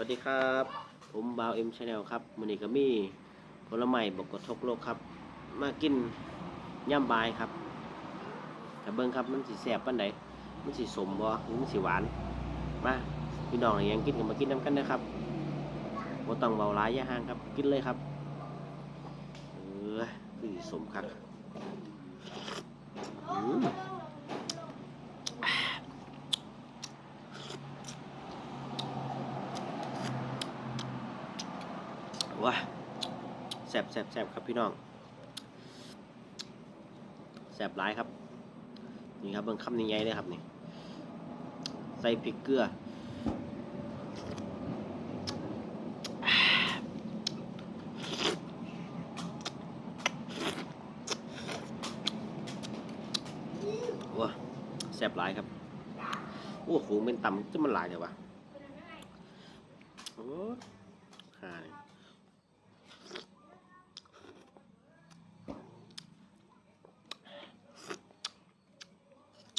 วัสดีครับ ผมบาวเอ็มชาแนลครับมันนี้ก็มีผลไม้บกกระทกโลกครับ มากินย่ำบายครับแต่เบิ้งครับมันสีแสบปันไหนมันสีสมบ่หรือมันสีหวานมาพี่น้องอย่างกินกันมากินน้ำกันนะครับบ่ต้องเบาร้ายย่าห่างครับ กินเลยครับเออคือสิสมครับอืม ว้าแสบแสบแสบครับพี่น้องแสบหลายครับ นี่ครับเบิ่งคำนี้ใหญ่เลยครับนี่ใส่พริกเกลือว้าแสบหลายครับ โอ้โหเป็นต่ำจะมันหลายเดี๋ยววะโอ้ห่าเนี่ย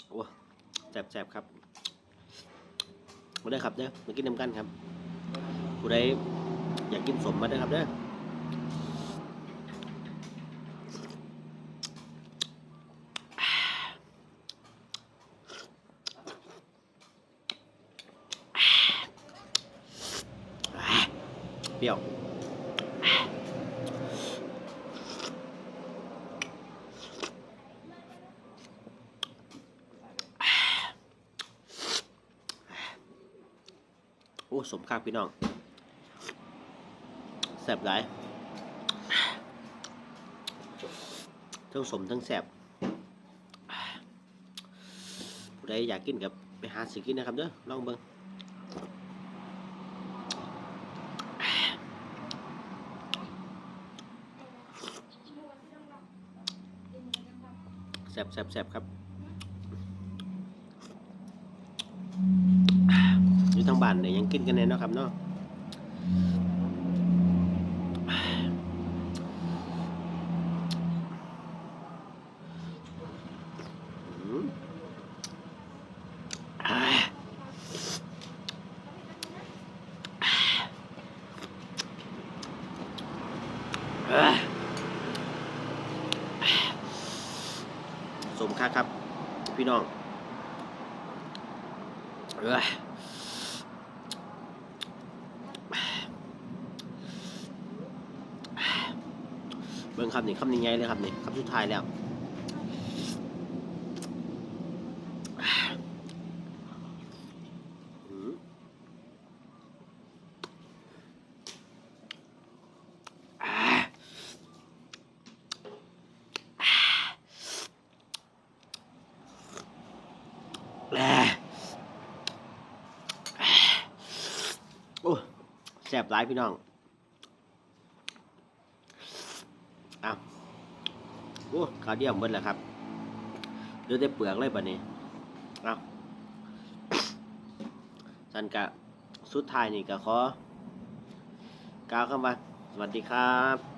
โอ้แสบๆครับมาได้ครับเด้อมากินน้ำกันครับผู้ใดอยากกินสมมาได้ครับเด้อเปรี้ยว โอ้สมคักพี่น้องแสบหลายทั้งสมทั้งแสบผู้ใดอยากกินกับไปหาสิกินนะครับเด้อลองเบิ่งแสบแสบแสบครับ อยู่ทาง บ้านเนี่ยยังกินกันแน่เนาะครับเนาะอืมอ่าอ่าสมค่าครับ พี่น้องเอ้ย บิ่งคำนี้คำนี้ไงเลยครับนี่คำสุดท้ายแล้วอืมอ่าอ่าโอ้แสบหลายพี่น้อง อ้าว โอ้ขาเดียวหมดแล้วครับเดี๋ยวได้เปลือกเลยบัดนี้เอาสันกะสุดท้ายนี่ก็ขอกล่าวคำว่าสวัสดีครับ